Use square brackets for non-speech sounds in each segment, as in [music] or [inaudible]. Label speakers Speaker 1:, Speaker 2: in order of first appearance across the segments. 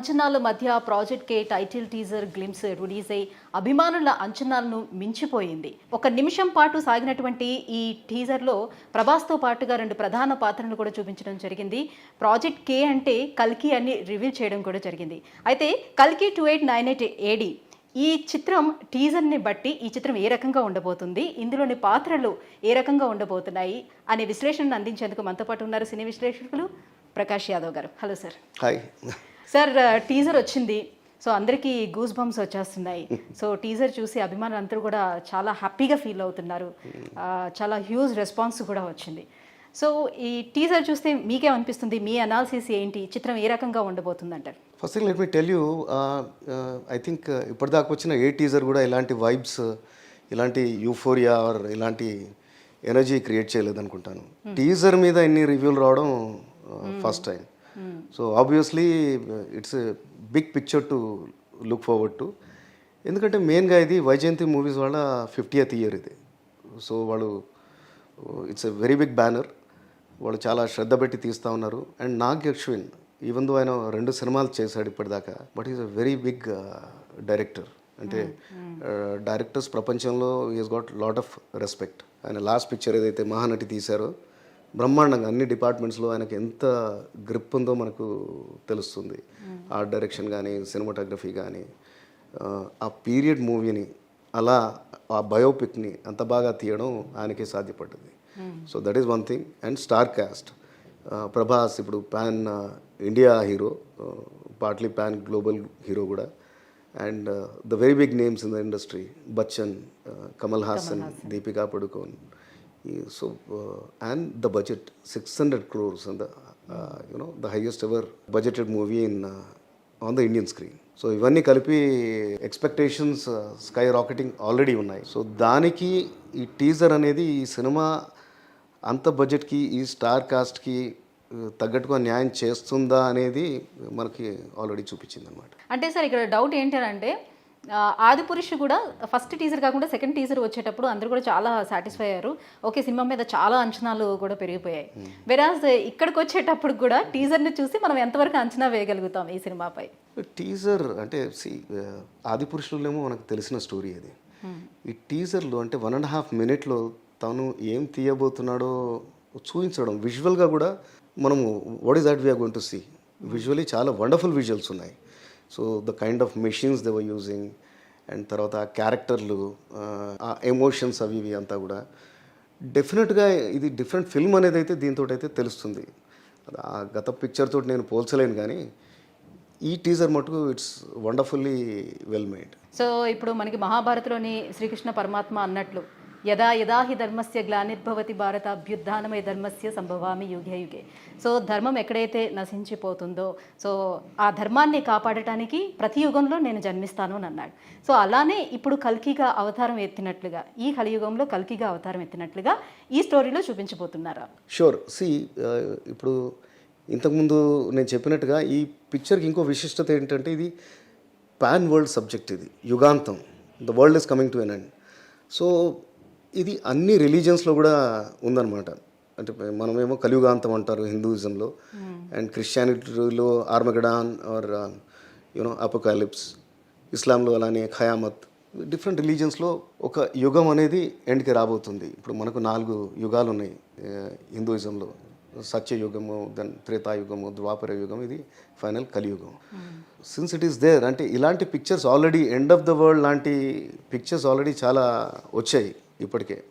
Speaker 1: అంచనాల మధ్య project K title teaser glimpse release అయి అభిమానుల అంచనాలను మించిపోయింది. ఒక నిమిషం పాటు సాగినటువంటి ఈ టీజర్లో ప్రభాస్తో పాటుగా రెండు ప్రధాన పాత్రలను కూడా చూపించడం జరిగింది. ప్రాజెక్ట్ కే అంటే కల్కి అని రివీల్ చేయడం కూడా జరిగింది. అయితే కల్కి two eight nine eight AD ఈ చిత్రం టీజర్ని బట్టి ఈ చిత్రం ఏ రకంగా ఉండబోతుంది? ఇందులోని పాత్రలు ఏ రకంగా ఉండబోతున్నాయి? అనే విశ్లేషణను అందించేందుకు మనతో పాటు ఉన్నారు సినీ విశ్లేషకులు Prakash Yadav garu. Hello sir.
Speaker 2: Hi.
Speaker 1: Sir teaser వచ్చింది. సో అందరికీ గూస్ బంప్స్ వచ్చేస్తున్నాయి. సో టీజర్ చూసి అభిమానులు అందరూ కూడా చాలా హ్యాపీగా ఫీల్ అవుతున్నారు. చాలా హ్యూజ్ రెస్పాన్స్ కూడా వచ్చింది. సో ఈ టీజర్ చూస్తే మీకేమనిపిస్తుంది? మీ అనాలిసిస్ ఏంటి? చిత్రం ఏ రకంగా ఉండబోతుంది అంటారు
Speaker 2: first thing let me tell you I think ఇప్పటిదాకా వచ్చిన ఏ టీజర్ కూడా ఇలాంటి వైబ్స్ ఇలాంటి యూఫోరియా ఆర్ ఇలాంటి ఎనర్జీ క్రియేట్ చేయలేదు అనుకుంటాను టీజర్ మీద ఇన్ని రివ్యూలు రావడం first time. So obviously it's big picture to look forward to ఎందుకంటే మెయిన్గా ఇది వైజయంతి మూవీస్ వాళ్ళ ఫిఫ్టీయత్ ఇయర్ ఇది. సో వాళ్ళు it's a very big banner వాళ్ళు చాలా శ్రద్ధ పెట్టి తీస్తూ ఉన్నారు. And Nag Ashwin even though ఆయన రెండు సినిమాలు చేశాడు ఇప్పటిదాకా but is a very big director అంటే డైరెక్టర్స్ ప్రపంచంలో is got lot of respect ఆయన లాస్ట్ పిక్చర్ ఏదైతే మహానటి తీశారో బ్రహ్మాండంగా అన్ని డిపార్ట్మెంట్స్లో ఆయనకు ఎంత గ్రిప్ ఉందో మనకు తెలుస్తుంది. ఆర్ట్ డైరెక్షన్ కానీ సినిమాటోగ్రఫీ కానీ ఆ పీరియడ్ మూవీని అలా ఆ బయోపిక్ని అంత బాగా తీయడం ఆయనకే సాధ్యపడ్డది. So that is one thing and star cast Prabhas ఇప్పుడు pan India hero partly pan global hero కూడా. And the very big names in the industry Bachchan Kamal Haasan Deepika Padukone so and the budget six hundred crores and you know the highest ever budgeted movie in on the Indian screen so ఇవన్నీ కలిపి expectations sky rocketing already ఉన్నాయి. So దానికి ఈ teaser అనేది ఈ cinema అంత బడ్జెట్కి ఈ స్టార్ కాస్ట్కి uh, తగ్గట్టుగా న్యాయం చేస్తుందా అనేది మనకి ఆల్రెడీ చూపించింది అనమాట
Speaker 1: అంటే సార్ ఇక్కడ డౌట్ ఏంటంటే ఆ, ఆది పురుషు కూడా ఫస్ట్ టీజర్ కాకుండా సెకండ్ టీజర్ వచ్చేటప్పుడు అందరూ కూడా చాలా సాటిస్ఫై అయ్యారు. ఓకే సినిమా మీద చాలా అంచనాలు కూడా పెరిగిపోయాయి. వెరాజ్ ఇక్కడికి వచ్చేటప్పుడు కూడా టీజర్ని చూసి మనం ఎంతవరకు అంచనా వేయగలుగుతాం ఈ సినిమాపై?
Speaker 2: టీజర్ అంటే సి ఆది పురుషులేమో మనకు తెలిసిన స్టోరీ అది. ఈ టీజర్లో అంటే వన్ అండ్ హాఫ్ మినిట్లో తను ఏం తీయబోతున్నాడో చూపించడం విజువల్గా కూడా మనము what is that we're going to see visually చాలా వండర్ఫుల్ విజువల్స్ ఉన్నాయి. So the kind of machines they're using and తర్వాత ఆ క్యారెక్టర్లు ఆ ఎమోషన్స్ అవి ఇవి అంతా కూడా డెఫినెట్గా ఇది డిఫరెంట్ ఫిల్మ్ అనేది అయితే దీంతో అయితే తెలుస్తుంది. ఆ గత పిక్చర్ తోటి నేను పోల్చలేను కానీ ఈ టీజర్ మటుకు it's wonderfully well made
Speaker 1: so ఇప్పుడు మనకి మహాభారత్లోని శ్రీకృష్ణ పరమాత్మ అన్నట్లు యదా యదా హి ధర్మస్య గ్లానిర్భవతి భారత అభ్యుద్ధానమయ ధర్మస్య సంభవామి యుగే యుగే. సో ధర్మం ఎక్కడైతే నశించిపోతుందో సో ఆ ధర్మాన్ని కాపాడటానికి ప్రతి యుగంలో నేను జన్మిస్తాను అని అన్నాడు. సో అలానే ఇప్పుడు కల్కిగా అవతారం ఎత్తినట్లుగా ఈ కలియుగంలో కల్కిగా అవతారం ఎత్తినట్లుగా ఈ స్టోరీలో చూపించబోతున్నారా
Speaker 2: షూర్ సి uh, ఇప్పుడు ఇంతకుముందు నేను చెప్పినట్టుగా ఈ పిక్చర్కి ఇంకో విశిష్టత ఏంటంటే ఇది పాన్ వరల్డ్ సబ్జెక్ట్ ఇది యుగాంతం. The world is coming to end and so ఇది అన్ని రిలీజియన్స్లో కూడా ఉందన్నమాట. అంటే మనమేమో కలియుగాంతం అంటారు హిందూయిజంలో. And క్రిస్టియానిటీలో Armageddon or you know apocalypse ఇస్లాంలో అలానే ఖయామత్ డిఫరెంట్ రిలీజియన్స్లో ఒక యుగం అనేది ఎండ్కి రాబోతుంది. ఇప్పుడు మనకు నాలుగు యుగాలు ఉన్నాయి ఆ, హిందూయిజంలో సత్యయుగము దెన్ త్రేతాయుగము ద్వాపర యుగం ఇది ఫైనల్ కలియుగం. సిన్స్ ఇట్ ఈస్ దేర్ అంటే ఇలాంటి pictures already end of the world లాంటి పిక్చర్స్ ఆల్రెడీ చాలా వచ్చాయి. ఇప్పటికే.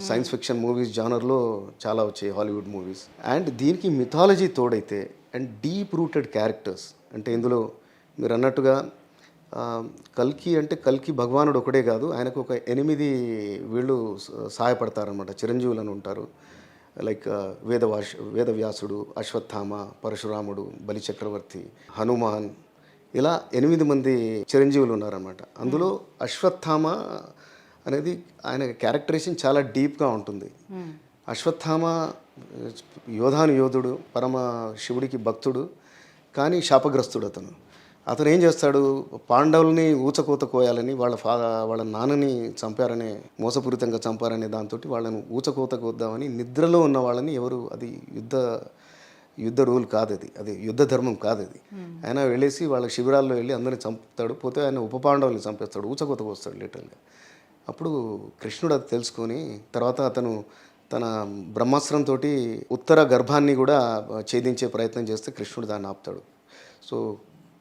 Speaker 2: సైన్స్ ఫిక్షన్ మూవీస్ జానర్లో చాలా వచ్చాయి హాలీవుడ్ మూవీస్. అండ్ దీనికి మిథాలజీ తోడైతే అండ్ డీప్ రూటెడ్ క్యారెక్టర్స్ అంటే ఇందులో మీరు అన్నట్టుగా కల్కి అంటే కల్కి భగవానుడు ఒకడే కాదు ఆయనకు ఒక ఎనిమిది వీళ్ళు స- సహాయపడతారనమాట చిరంజీవులు అని ఉంటారు. లైక్ వేదవాష్ వేదవ్యాసుడు అశ్వత్థామ పరశురాముడు బలిచక్రవర్తి హనుమాన్ ఇలా ఎనిమిది మంది చిరంజీవులు ఉన్నారన్నమాట. అందులో అశ్వత్థామ అనేది ఆయన క్యారెక్టరేషన్ చాలా డీప్గా ఉంటుంది. అశ్వత్థామ యోధాను యోధుడు పరమ శివుడికి భక్తుడు కానీ శాపగ్రస్తుడు అతను. అతను ఏం చేస్తాడు? పాండవుల్ని ఊచకోత కోయాలని వాళ్ళ ఫా వాళ్ళ నాన్నని చంపారనే మోసపూరితంగా చంపారనే దాంతో వాళ్ళను ఊచకోత కోద్దామని నిద్రలో ఉన్న వాళ్ళని ఎవరు? అది యుద్ధ యుద్ధ రూల్ కాదు అది అది యుద్ధ ధర్మం కాదు అది ఆయన వెళ్ళేసి వాళ్ళ శిబిరాల్లో వెళ్ళి అందరిని చంపుతాడు. పోతే ఆయన ఉప పాండవుల్ని చంపేస్తాడు. ఊచకొతకు వస్తాడు లిటరల్గా అప్పుడు కృష్ణుడు అది తెలుసుకొని తర్వాత అతను తన బ్రహ్మాస్త్రంతో ఉత్తర గర్భాన్ని కూడా ఛేదించే ప్రయత్నం చేస్తే కృష్ణుడు దాన్ని ఆపుతాడు. సో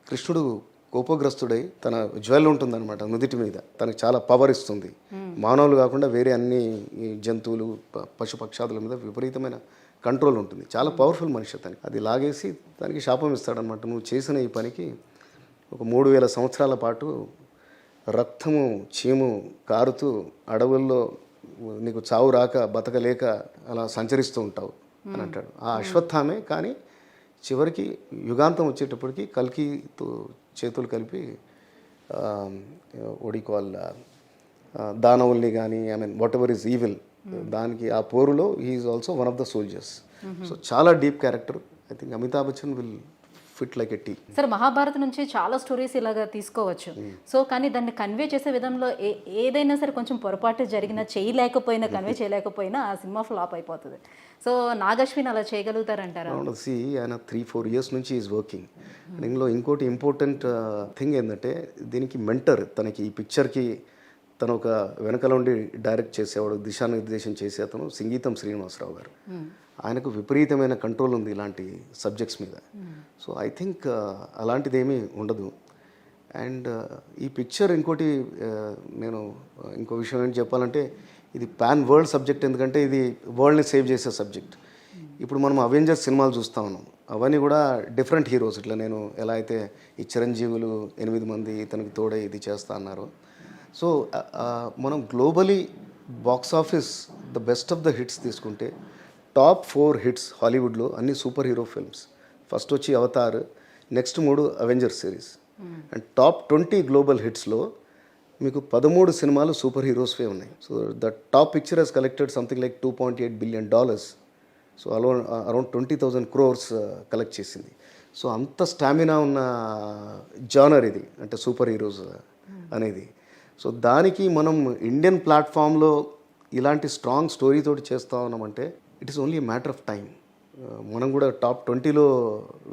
Speaker 2: కృష్ణుడు కోపగ్రస్తుడై తన జ్వెల్ ఉంటుందన్నమాట నుదిటి మీద. తనకి చాలా పవర్ ఇస్తుంది. మానవులు కాకుండా వేరే అన్ని జంతువులు ప- పశు పక్షాదుల మీద విపరీతమైన కంట్రోల్ ఉంటుంది. చాలా పవర్ఫుల్ మనిషి అతనికి అది లాగేసి దానికి శాపం ఇస్తాడనమాట నువ్వు చేసిన ఈ పనికి ఒక మూడు వేల సంవత్సరాల పాటు రక్తము చీము కారుతూ అడవుల్లో నీకు చావు రాక బతకలేక అలా సంచరిస్తూ ఉంటావు అని అంటాడు. ఆ అశ్వత్థామే కానీ చివరికి యుగాంతం వచ్చేటప్పటికి కల్కితో చేతులు కలిపి ఒడికోల్ దానవుల్ని కానీ I mean whatever is evil దానికి ఆ పోరులో is also one of the soldiers so చాలా deep character I think Amitabh Bachchan will fit like a tee.
Speaker 1: Sir Mahabharat నుంచి చాలా స్టోరీస్ ఇలాగా తీసుకోవచ్చు. సో కానీ దాన్ని కన్వే చేసే విధంలో ఏదైనా సరే కొంచెం పొరపాటు జరిగినా చేయలేకపోయినా కన్వే చేయలేకపోయినా ఆ సినిమా ఫ్లాప్ అయిపోతుంది. సో నాగశ్విన్ అలా చేయగలుగుతారంటారా?
Speaker 2: సి ఆయన త్రీ ఫోర్ ఇయర్స్ నుంచి ఈజ్ వర్కింగ్. అండ్ ఇందులో ఇంకోటి ఇంపార్టెంట్ థింగ్ ఏంటంటే దీనికి మెంటర్ తనకి ఈ పిక్చర్కి తను ఒక వెనకాల ఉండి డైరెక్ట్ చేసేవాడు దిశానిర్దేశం చేసే అతను సంగీతం శ్రీనివాసరావు గారు. ఆయనకు విపరీతమైన కంట్రోల్ ఉంది ఇలాంటి సబ్జెక్ట్స్ మీద. సో ఐ థింక్ అలాంటిదేమీ ఉండదు. అండ్ uh, ఈ పిక్చర్ ఇంకోటి uh, నేను uh, ఇంకో విషయం ఏంటి చెప్పాలంటే ఇది పాన్ వరల్డ్ సబ్జెక్ట్ ఎందుకంటే ఇది వరల్డ్ని సేవ్ చేసే సబ్జెక్ట్ ఇప్పుడు మనం అవెంజర్స్ సినిమాలు చూస్తా ఉన్నాం. అవన్నీ కూడా డిఫరెంట్ హీరోస్ ఇట్లా నేను ఎలా అయితే ఈ చిరంజీవులు ఎనిమిది మంది ఇతనికి తోడే ఇది చేస్తా అన్నారు. సో మనం globally box office the best of the hits తీసుకుంటే టాప్ ఫోర్ హిట్స్ హాలీవుడ్లో అన్ని సూపర్ హీరో ఫిల్మ్స్. ఫస్ట్ వచ్చి అవతార్ నెక్స్ట్ మూడు Avengers series. And top twenty global హిట్స్లో మీకు పదమూడు సినిమాలు సూపర్ హీరోస్వే ఉన్నాయి. So the top picture has collected something like two point eight billion dollars. So allow around twenty thousand crores collect చేసింది. So అంత stamina ఉన్న genre ఇది అంటే సూపర్ హీరోస్ అనేది. సో దానికి మనం ఇండియన్ ప్లాట్ఫామ్లో ఇలాంటి స్ట్రాంగ్ స్టోరీ తోటి చేస్తా ఉన్నామంటే it is only matter of time మనం కూడా టాప్ ట్వంటీలో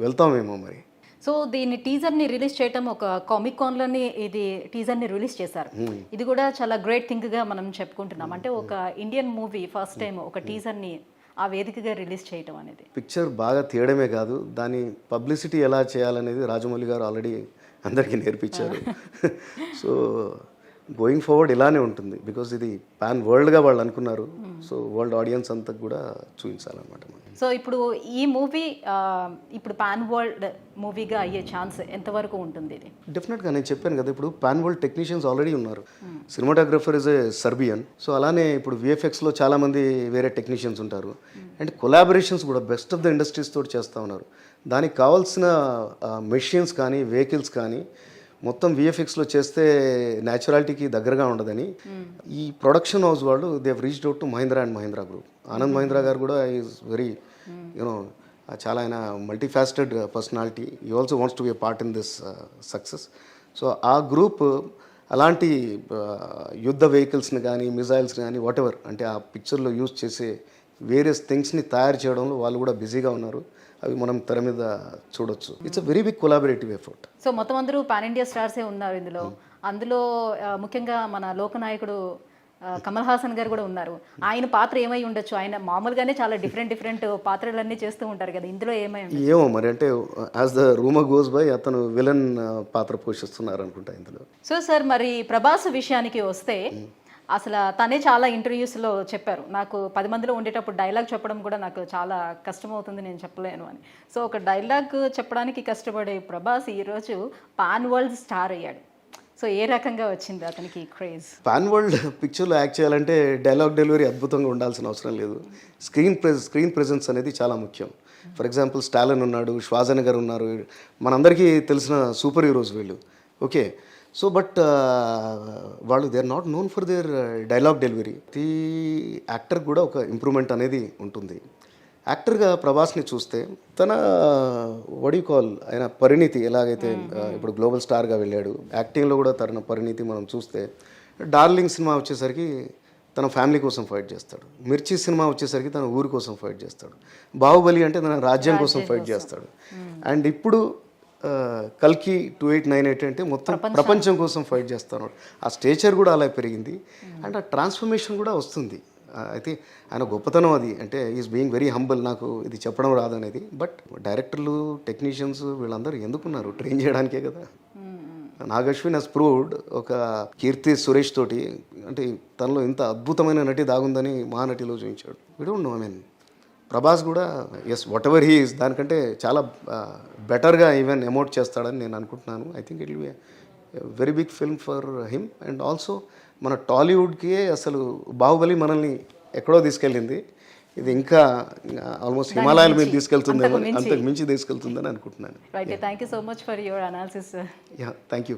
Speaker 2: వెళ్తామేమో మరి.
Speaker 1: సో దీన్ని టీజర్ని రిలీజ్ చేయటం ఒక కామిక్ కాన్లోని ఇది టీజర్ని రిలీజ్ చేశారు. ఇది కూడా చాలా గ్రేట్ థింగ్గా మనం చెప్పుకుంటున్నాం. అంటే ఒక ఇండియన్ మూవీ ఫస్ట్ టైం ఒక టీజర్ని ఆ వేదికగా రిలీజ్ చేయటం అనేది.
Speaker 2: పిక్చర్ బాగా తీయడమే కాదు దాని పబ్లిసిటీ ఎలా చేయాలనేది రాజమౌళి గారు ఆల్రెడీ అందరికీ నేర్పించారు. [laughs] సో గోయింగ్ ఫార్వర్డ్ ఇలానే ఉంటుంది. బికాజ్ ఇది పాన్ వరల్డ్గా వాళ్ళు అనుకున్నారు. సో వరల్డ్ ఆడియన్స్ అంతా కూడా చూపించాలన్నమాట
Speaker 1: సో ఇప్పుడు ఈ మూవీ ఇప్పుడు పాన్ వరల్డ్ మూవీగా అయ్యే ఛాన్స్ ఎంతవరకు ఉంటుంది ఇది?
Speaker 2: డెఫినెట్గా నేను చెప్పాను కదా ఇప్పుడు పాన్ వరల్డ్ టెక్నీషియన్స్ ఆల్రెడీ ఉన్నారు. Cinematographer is a Serbian so అలానే ఇప్పుడు విఎఫ్ఎక్స్లో చాలామంది వేరే టెక్నీషియన్స్ ఉంటారు. అండ్ కొలాబరేషన్స్ కూడా బెస్ట్ ఆఫ్ ద ఇండస్ట్రీస్ తోటి చేస్తూ ఉన్నారు. దానికి కావాల్సిన మెషిన్స్ కానీ వెహికల్స్ కానీ మొత్తం విఎఫ్ఎక్స్లో చేస్తే న్యాచురాలిటీకి దగ్గరగా ఉండదని. ఈ ప్రొడక్షన్ హౌస్ వాళ్ళు they reached out to Mahindra and Mahindra group Anand Mahindra garu కూడా ఈజ్ వెరీ యూనో చాలా ఆయన multifaceted personality he also wants to be part in this success so ఆ గ్రూప్ అలాంటి uh, యుద్ధ వెహికల్స్ని కానీ మిజైల్స్ని కానీ వాట్ ఎవర్ అంటే ఆ పిక్చర్లో యూజ్ చేసే వేరియస్ థింగ్స్ని తయారు చేయడంలో వాళ్ళు కూడా బిజీగా ఉన్నారు. అవి మనం తెర మీద చూడొచ్చు. It's a very big collaborative effort
Speaker 1: so మొత్తం అందరూ పాన్ ఇండియా స్టార్సే ఉన్నారు ఇందులో. అందులో ముఖ్యంగా మన లోకనాయకుడు కమల్ హాసన్ గారు కూడా ఉన్నారు. ఆయన పాత్ర ఏమై ఉండొచ్చు? ఆయన మామూలుగానే చాలా డిఫరెంట్ డిఫరెంట్ పాత్రలన్నీ చేస్తూ ఉంటారు కదా. ఇందులో ఏమై?
Speaker 2: ఏమో మరి అంటే as the rumour goes by అతను విలన్ పాత్ర పోషిస్తున్నారు అనుకుంటా ఇందులో.
Speaker 1: సో సార్ మరి ప్రభాస్ విషయానికి వస్తే అసలు తనే చాలా ఇంటర్వ్యూస్లో చెప్పారు. నాకు పది మందిలో ఉండేటప్పుడు డైలాగ్ చెప్పడం కూడా నాకు చాలా కష్టమవుతుంది నేను చెప్పలేను అని. సో ఒక డైలాగ్ చెప్పడానికి కష్టపడే ప్రభాస్ ఈరోజు పాన్ వరల్డ్ స్టార్ అయ్యాడు. సో ఏ రకంగా వచ్చింది అతనికి క్రేజ్?
Speaker 2: పాన్ వరల్డ్ పిక్చర్లో యాక్ట్ చేయాలంటే డైలాగ్ డెలివరీ అద్భుతంగా ఉండాల్సిన అవసరం లేదు. స్క్రీన్ ప్రెస్ స్క్రీన్ ప్రెజెన్స్ అనేది చాలా ముఖ్యం. ఫర్ ఎగ్జాంపుల్ స్టాలిన్ ఉన్నాడు శ్వాజనగర్ ఉన్నారు. మనందరికీ తెలిసిన సూపర్ హీరోస్ వీళ్ళు. ఓకే. సో బట్ వాళ్ళు they are not known for their dialogue delivery ప్రతి యాక్టర్ కూడా ఒక ఇంప్రూవ్మెంట్ అనేది ఉంటుంది. యాక్టర్గా ప్రభాస్ని చూస్తే తన వడి కాల్ ఆయన పరిణితి ఎలాగైతే ఆ, ఇప్పుడు గ్లోబల్ స్టార్గా వెళ్ళాడు యాక్టింగ్లో కూడా తన పరిణితి మనం చూస్తే డార్లింగ్ సినిమా వచ్చేసరికి తన ఫ్యామిలీ కోసం ఫైట్ చేస్తాడు. మిర్చి సినిమా వచ్చేసరికి తన ఊరి కోసం ఫైట్ చేస్తాడు. బాహుబలి అంటే తన రాజ్యం కోసం ఫైట్ చేస్తాడు. అండ్ ఇప్పుడు కల్కి టూ ఎయిట్ నైన్ ఎయిట్ అంటే మొత్తం ప్రపంచం. కోసం ఫైట్ చేస్తాను. ఆ స్టేచర్ కూడా అలా పెరిగింది. అండ్ ఆ ట్రాన్స్ఫర్మేషన్ కూడా వస్తుంది. అయితే ఆయన గొప్పతనం అది. అంటే ఈజ్ బీయింగ్ వెరీ హంబుల్ నాకు ఇది చెప్పడం రాదనేది. బట్ డైరెక్టర్లు టెక్నీషియన్స్ వీళ్ళందరూ ఎందుకున్నారు? ట్రైన్ చేయడానికే కదా. నాగశ్విన్ హెస్ ప్రూవ్డ్ ఒక కీర్తి సురేష్ తోటి అంటే తనలో ఇంత అద్భుతమైన నటి దాగుందని మహానటిలో చూపించాడు. We don't know I mean Prabhas కూడా ఎస్ వాట్ ఎవర్ హీస్ దానికంటే చాలా బెటర్గా ఈవెన్ ఎమోట్ చేస్తాడని నేను అనుకుంటున్నాను. I think it will be very big film for him and also మన టాలీవుడ్కి అసలు బాహుబలి మనల్ని ఎక్కడో తీసుకెళ్ళింది. ఇది ఇంకా ఆల్మోస్ట్ హిమాలయాల మీద తీసుకెళ్తుందేమో అంతకు మించి. తీసుకెళ్తుందని అనుకుంటున్నాను.
Speaker 1: Thank you so much for your analysis
Speaker 2: yeah thank you